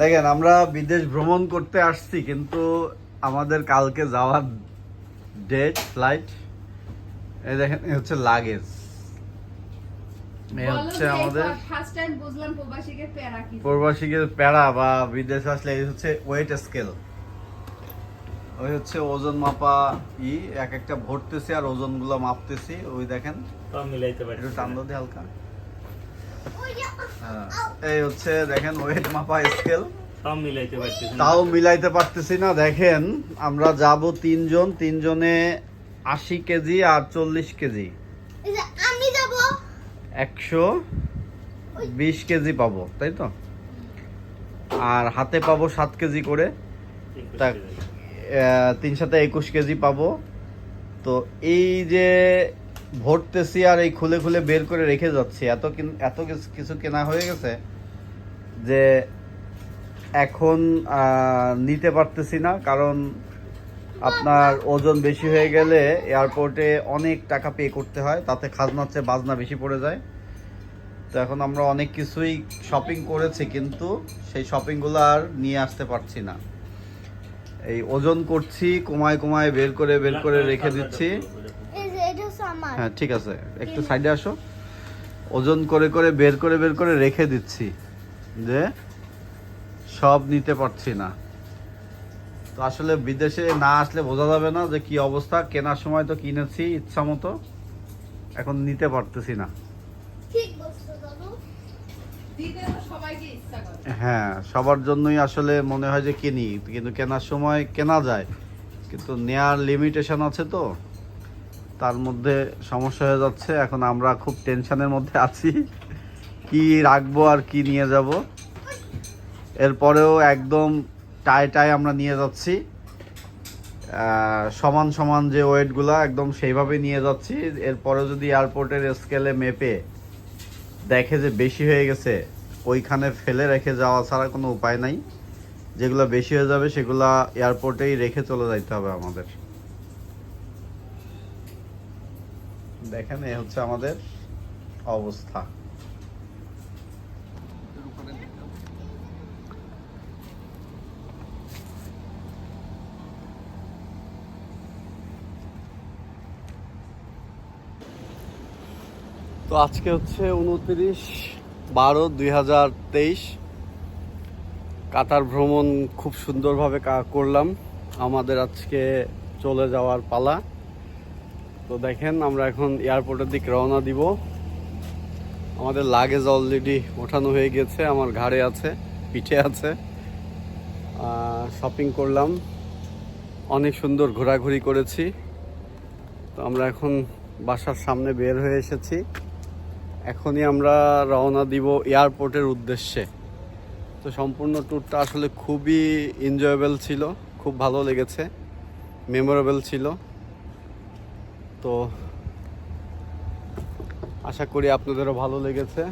দেখেন আমরা বিদেশ ভ্রমণ করতে আসছি কিন্তু আমাদের কালকে যাওয়ার ডেট ফ্লাইট এই দেখেন এই হচ্ছে লাগেজ হচ্ছে আমাদের প্রবাসীকে প্যারা কি। প্রবাসীকে প্যারা বা বিদেশ আসলে এই হচ্ছে ওয়েট স্কেল ওই হচ্ছে ওজন মাপা ই এক একটা ভরতেছি আর ওজনগুলো মাপতেছি ওই দেখেন। সব একটু টান দিয়ে হালকা। এই হচ্ছে দেখেন ওয়েট মাপা স্কেল সব মিলাইতে পারতেছি না। তাও মিলাইতে পারতেছি না দেখেন আমরা যাব তিনজন তিনজনে আশি কেজি আর চল্লিশ কেজি। আমি যাব। একশো বিশ কেজি পাবো তাই তো? আর হাতে পাবো সাত কেজি করে। তা তিন সাথে একুশ কেজি পাবো। তো এই যে ভরতেছি আর এই খুলে খুলে বের করে রেখে যাচ্ছি। এত এত কিছু কেনা হয়ে গেছে যে এখন নিতে পারতেছি না। কারণ আপনার ওজন বেশি হয়ে গেলে এয়ারপোর্টে অনেক টাকা পে করতে হয়। তাতে খাজনার চেয়ে বাজনা বেশি পড়ে যায়। তো এখন আমরা অনেক কিছুই শপিং করেছি কিন্তু সেই শপিংগুলো আর নিয়ে আসতে পারছি না। এই ওজন করছি, কমায় কমায় বের করে বের করে রেখে দিচ্ছি। হ্যাঁ ঠিক আছে। একটু সাইডে আসো। ওজন করে করে বের করে বের করে রেখে দিচ্ছি। যে সব নিতে পারছি না। তো আসলে বিদেশে না আসলে বোঝা যাবে না যে কি অবস্থা। কেনার সময় তো কিনেছি ইচ্ছা মতো। এখন নিতে পারতেছি না। হ্যাঁ সবার জন্যই আসলে মনে হয় যে কিনি। কিন্তু কেনার সময় কেনা যায়। কিন্তু নেয়ার লিমিটেশন আছে তো। তার মধ্যে সমস্যা হয়ে যাচ্ছে। এখন আমরা খুব টেনশনের মধ্যে আছি। কি রাখব আর কি নিয়ে যাব। এরপরেও একদম টাই টাই আমরা নিয়ে যাচ্ছি। সমান সমান যে ওয়েটগুলো একদম সেইভাবে নিয়ে যাচ্ছি। এরপরে যদি এয়ারপোর্টের স্কেলে মেপে দেখে যে বেশি হয়ে গেছে, ওইখানে ফেলে রেখে যাওয়া ছাড়া কোনো উপায় নাই। যেগুলো বেশি হয়ে যাবে সেগুলা এয়ারপোর্টেই রেখে চলে যাইতে হবে আমাদের। দেখেন, এই হচ্ছে আমাদের অবস্থা। তো আজকে হচ্ছে উনত্রিশ বারো দুই হাজার তেইশ। কাতার ভ্রমণ খুব সুন্দরভাবে করলাম। আমাদের আজকে চলে যাওয়ার পালা। তো দেখেন, আমরা এখন এয়ারপোর্টের দিকে রওনা দিব। আমাদের লাগেজ অলরেডি ওঠানো হয়ে গেছে, আমার ঘাড়ে আছে, পিঠে আছে। শপিং করলাম। অনেক সুন্দর ঘোরাঘুরি করেছি। তো আমরা এখন বাসার সামনে বের হয়ে এসেছি। এখনই আমরা রওনা দিব এয়ারপোর্টের উদ্দেশ্যে। তো সম্পূর্ণ ট্যুরটা আসলে খুবই এনজয়েবল ছিল, খুব ভালো লেগেছে মেমোরেবল ছিল। তো আশা করি আপনাদেরও ভালো লেগেছে।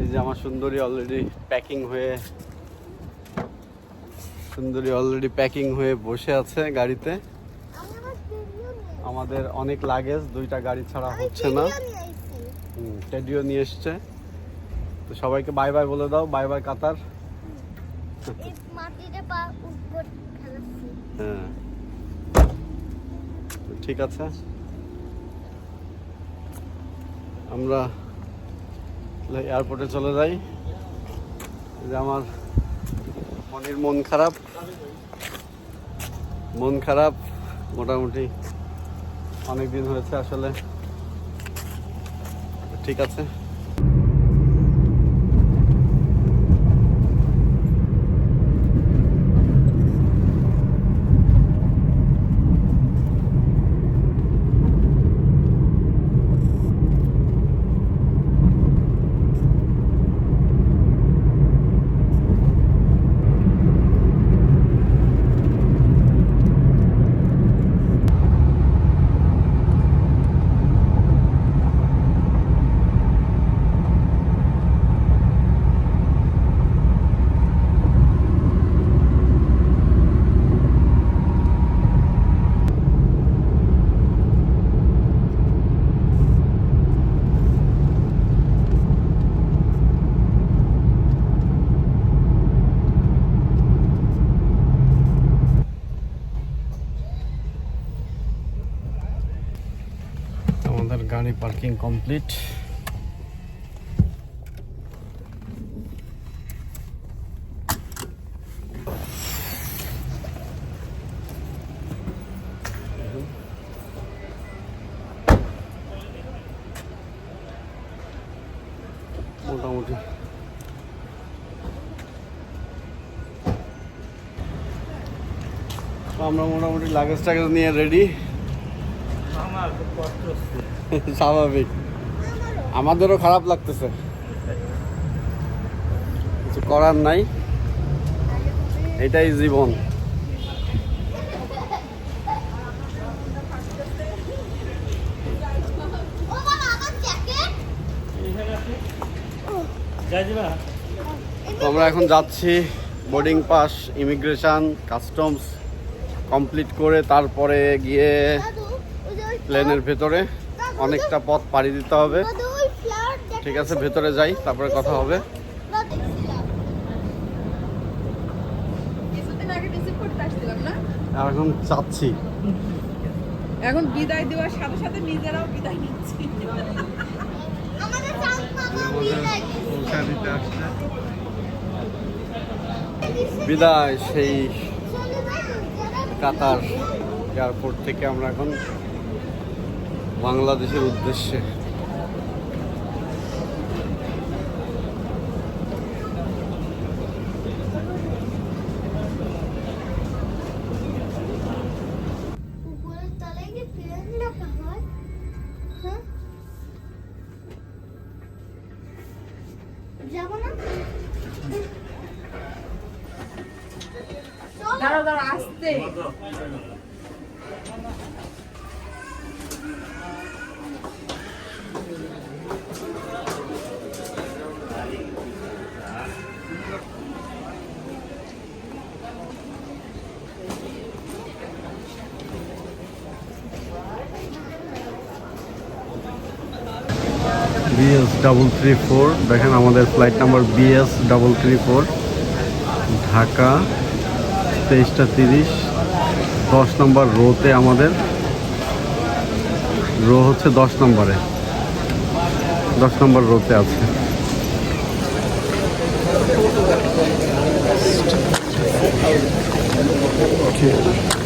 এই যে আমার সুন্দরী অলরেডি প্যাকিং হয়ে সুন্দরী অলরেডি প্যাকিং হয়ে বসে আছে গাড়িতে। আমাদের অনেক লাগেজ দুইটা গাড়ি ছাড়া হচ্ছে না। টেডিও নিয়ে এসছে। তো সবাইকে বাই বাই বলে দাও বাই বাই কাতার হ্যাঁ। ঠিক আছে? আমরা এয়ারপোর্টে চলে যাই। যে আমার মনির মন খারাপ। মন খারাপ, মোটামুটি অনেক দিন হয়েছে আসলে। ঠিক আছে। পার্কিং কমপ্লিট মোটামুটি। তো আমরা মোটামুটি লাগেজ টাগেজ নিয়ে রেডি আমার কষ্ট হচ্ছে। স্বাভাবিক। আমাদেরও খারাপ লাগতেছে। কিছু করার নাই। এটাই জীবন। আমার এখন যাচ্ছি boarding pass immigration customs complete করে তারপরে গিয়ে প্লেনের ভেতরে। অনেকটা পথ পাড়ি দিতে হবে। ঠিক আছে ভেতরে যাই তারপরে কথা হবে। দেখছিলাম কিছুদিন আগে রিসিভ করতে আসছিলাম না? আর এখন চাচ্ছি এখন বিদায় দেওয়ার সাথে সাথে নিজেরাও বিদায় নিচ্ছি। বিদায় বিদায় সেই কাতার এয়ারপোর্ট থেকে আমরা এখন বাংলাদেশের উদ্দেশ্যে। বিএস ডাবল থ্রি ফোর দেখেন আমাদের flight number BS double three four Dhaka, তেইশটা তিরিশ, দশ নম্বর রোতে আমাদের রো হচ্ছে দশ নম্বরে, দশ নম্বর রোতে আছে। আমার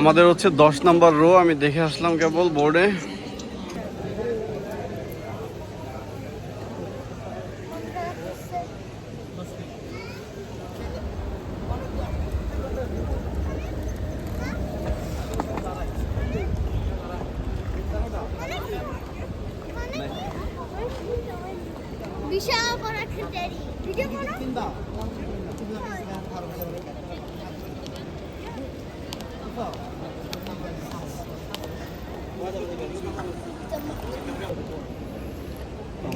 আমাদের হচ্ছে দশ নম্বর রো আমি দেখে আসলাম কেবল বোর্ডে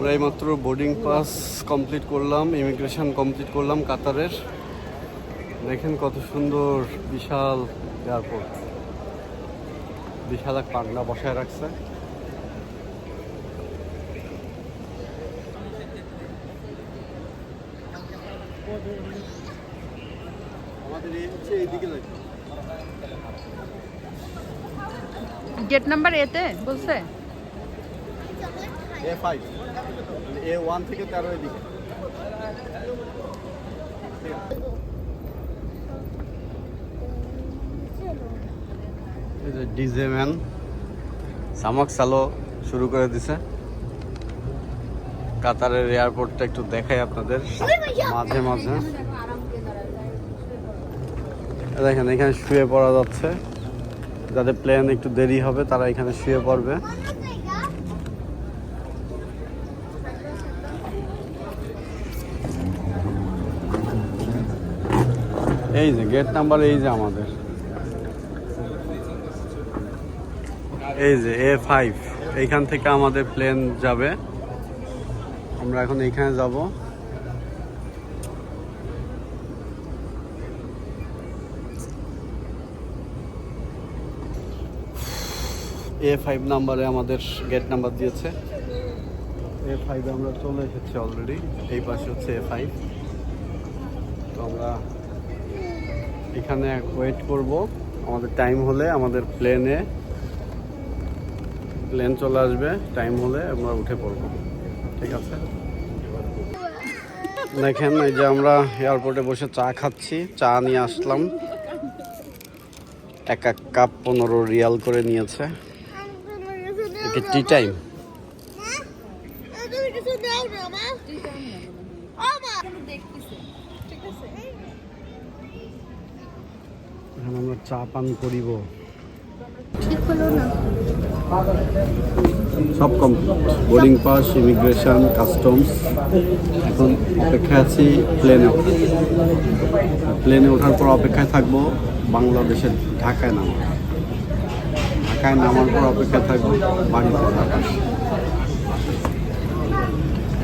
আমরা এইমাত্র বোর্ডিং পাস কমপ্লিট করলাম ইমিগ্রেশন কমপ্লিট করলাম কাতারের। দেখেন কত সুন্দর, বিশাল এয়ারপোর্ট। বিশাল এক পান্ডা বসায় রাখছে। গেট নাম্বার এতে বলছে? এ ফাইভ এ ওয়ান থেকে তেরো এদিকে। ডিজে ম্যান, সামাক সালো শুরু করে দিছে। কাতারের এয়ারপোর্টটা একটু দেখাই আপনাদের। মাঝে মাঝে। দেখেন, এখানে শুয়ে পড়া যাচ্ছে। যাদের প্লেন একটু দেরি হবে, তারা এখানে শুয়ে পড়বে। এই যে গেট নাম্বার এই যে আমাদের। এই যে এ ফাইভ এইখান থেকে আমাদের প্লেন যাবে। আমরা এখন এইখানে যাব। এ ফাইভ নাম্বারে আমাদের গেট নাম্বার দিয়েছে। এ ফাইভে আমরা চলে এসেছি অলরেডি এই পাশে হচ্ছে এ ফাইভ তো আমরা এখানে ওয়েট করব। আমাদের টাইম হলে আমাদের প্লেনে প্লেন চলে আসবে টাইম হলে আমরা উঠে পড়ব। ঠিক আছে? দেখেন এই যে আমরা এয়ারপোর্টে বসে চা খাচ্ছি চা নিয়ে আসলাম। এক এক কাপ পনেরো রিয়াল করে নিয়েছে। টি টাইম এখন আমরা চা পান করিব। ঠিক হলো না। সব complete boarding pass immigration customs. এখন অপেক্ষায় আছি প্লেনে প্লেনে ওঠার পর অপেক্ষায় থাকব বাংলাদেশের ঢাকায় নামা ঢাকায় নামার পর অপেক্ষায় থাকব বাড়িতে।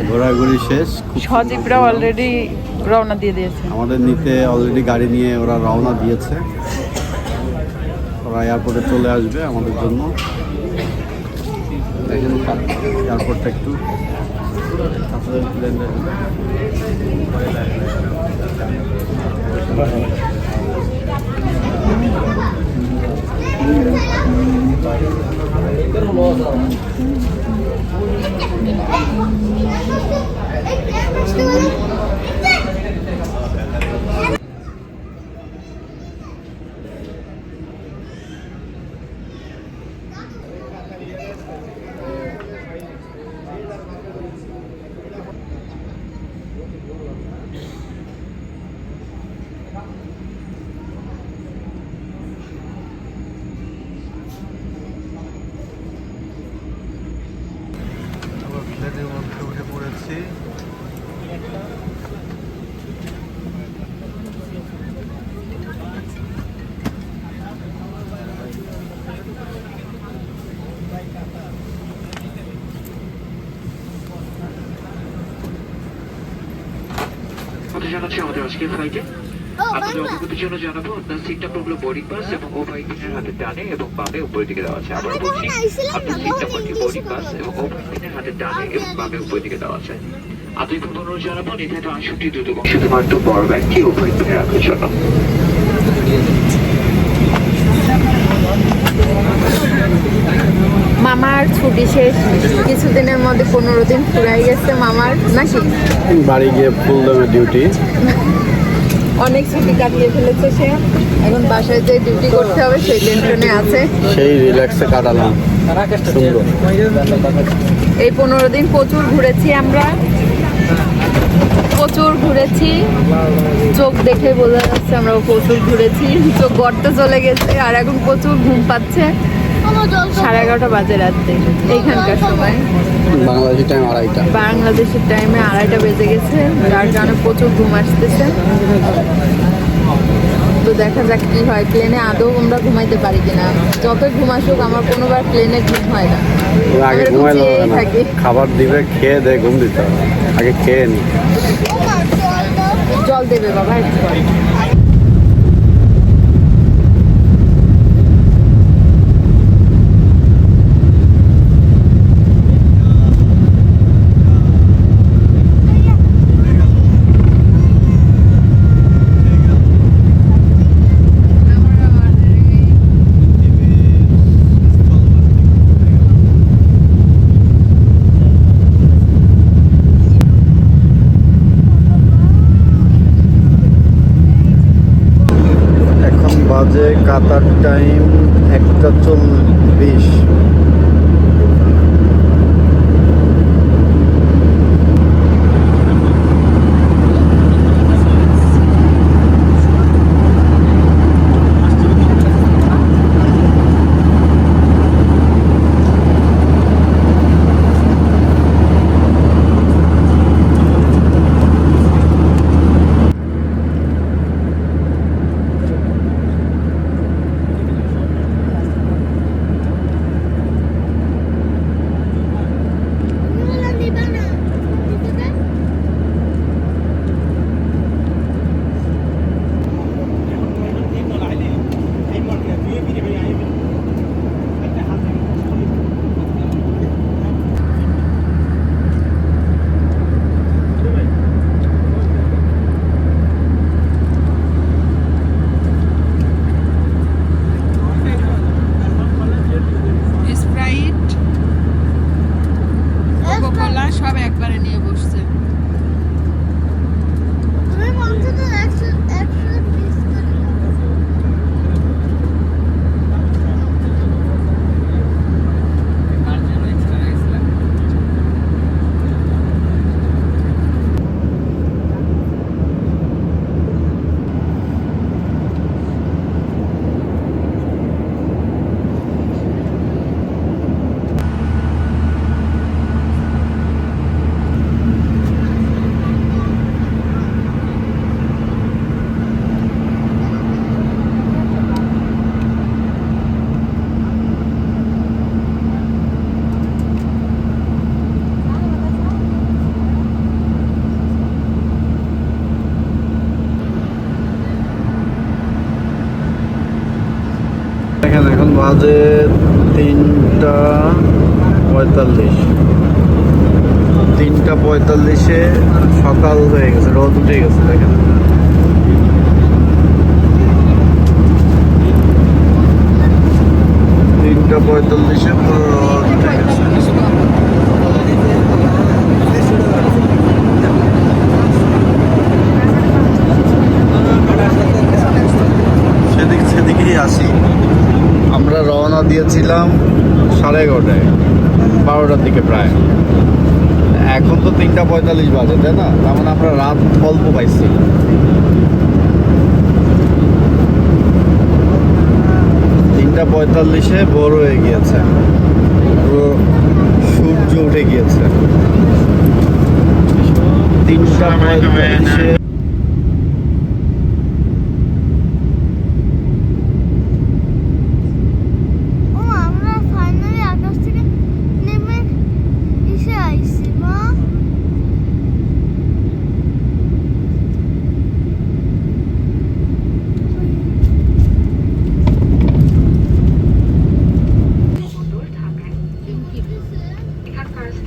ঘোরাঘুরি শেষ সজীবরা অলরেডি রওনা দিয়ে দিয়েছে। আমাদের নিতে অলরেডি গাড়ি নিয়ে ওরা রওনা দিয়েছে। ওরা এয়ারপোর্টে চলে আসবে আমাদের জন্য। এয়ারপোর্টটা একটু আমরা প্লেনের মধ্যে উঠে পড়েছি আমাদের জানাচ্ছি আমাদের আজকের জন্য জানাব আপনার সিটটা প্রবল বোর্ডিং পাস এবং হাতে ডানে এবং বামে উপরের দিকে দেওয়া আছে। আবার বলছি আপনার বোর্ডিং পাস এবং হাতে ডানে এবং বামে উপরের দিকে দেওয়া আছে। আধুনিক অনুরোধ জানাব নির্ধারিত আটষট্টি দ্রুত শুধুমাত্র বড় ব্যাগটি ওভার পিনে রাখার জন্য। মামার ছুটি শেষ কিছুদিনের মধ্যে পনেরো দিন ফুরাই গেছে মামার নাকি? বাড়ি গিয়ে ফুল দেবে ডিউটি অনেক ছুটি কাটিয়ে ফেলেছে সে। এখন বাসায় যে ডিউটি করতে হবে সেই টেনশনে আছে। সেই রিল্যাক্সে কাটালাম। এই পনেরো দিন প্রচুর ঘুরেছি আমরা। প্রচুর ঘুরেছি। চোখ দেখে বোঝা যাচ্ছে আমরা প্রচুর ঘুরেছি। চোখ গর্তে চলে গেছে আর এখন প্রচুর ঘুম পাচ্ছে। সাড়ে এগারোটা বাজে রাত্রে এইখানকার সময়। বাংলাদেশি টাইম আড়াইটা। বাংলাদেশের টাইমে আড়াইটা বেজে গেছে যার কারণে প্রচুর ঘুম আসতেছে। তো দেখা যাক কি হয়। প্লেনে আদৌ আমরা ঘুমাইতে পারি কিনা। যতই ঘুম আসুক আমার কোনোবার প্লেনে ঘুম হয় না। আগে ঘুমাইলে। খাবার দিবে খেয়ে দে ঘুম দিতে হবে। আগে খেয়ে নি। জল জল দেবে বাবা একটু পরে। এখন বাজে কাতার টাইম একটা চল্লিশ। বাজে তিনটা পঁয়তাল্লিশ। তিনটা পঁয়তাল্লিশে সকাল হয়ে গেছে রোদ উঠে গেছে দেখেন। তিনটা পঁয়তাল্লিশে পুরো রোদ উঠে গেছে সেদিক সেদিকেই আসি আমরা রওনা দিয়েছিলাম সাড়ে এগারোটায় বারোটার দিকে প্রায় এখন তো তিনটা পঁয়তাল্লিশ বাজে তাই না? তার মানে আমরা রাত অল্প পাইছি। তিনটা পঁয়তাল্লিশে বড় হয়ে গিয়েছে। পুরো সূর্য উঠে গিয়েছে। তিনটা পঁয়তাল্লিশে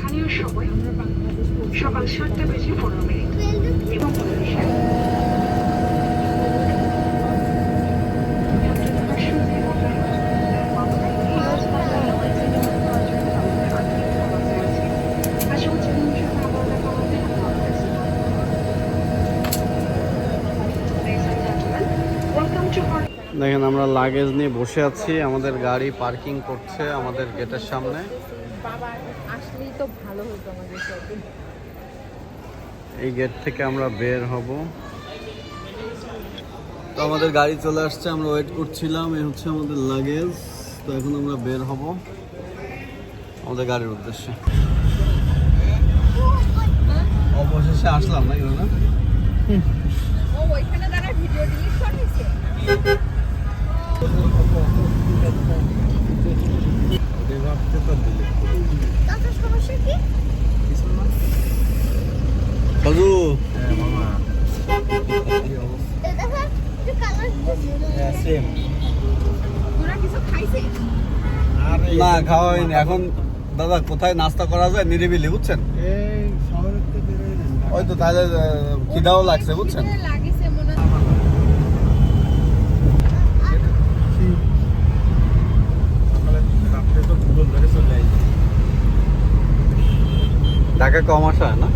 স্থানীয় সময় সকাল সাতটা বেজে পনেরো মিনিট। এবং দেখেন, আমরা লাগেজ নিয়ে বসে আছি। আমাদের গাড়ি পার্কিং করছে আমাদের গেটের সামনে। ভালো হতো আমাদের সাথে এই গেট থেকে আমরা বের হব। তো আমাদের গাড়ি চলে আসছে আমরা ওয়েট করছিলাম এই হচ্ছে আমাদের লাগেজ তো এখন আমরা বের হব আমাদের গাড়ির উদ্দেশ্যে। অবশেষে আসলাম ও ওইখানে ভিডিও সমস্যা কি? সাজু খাইছে? না খাওয়া হয়নি এখন দাদা কোথায় নাস্তা করা যায়? নিরিবিলি বুঝছেন? ওই তো তাহলে খিদাও লাগছে বুঝছেন? লাগিছে মনে টাকা কম আসা হয় না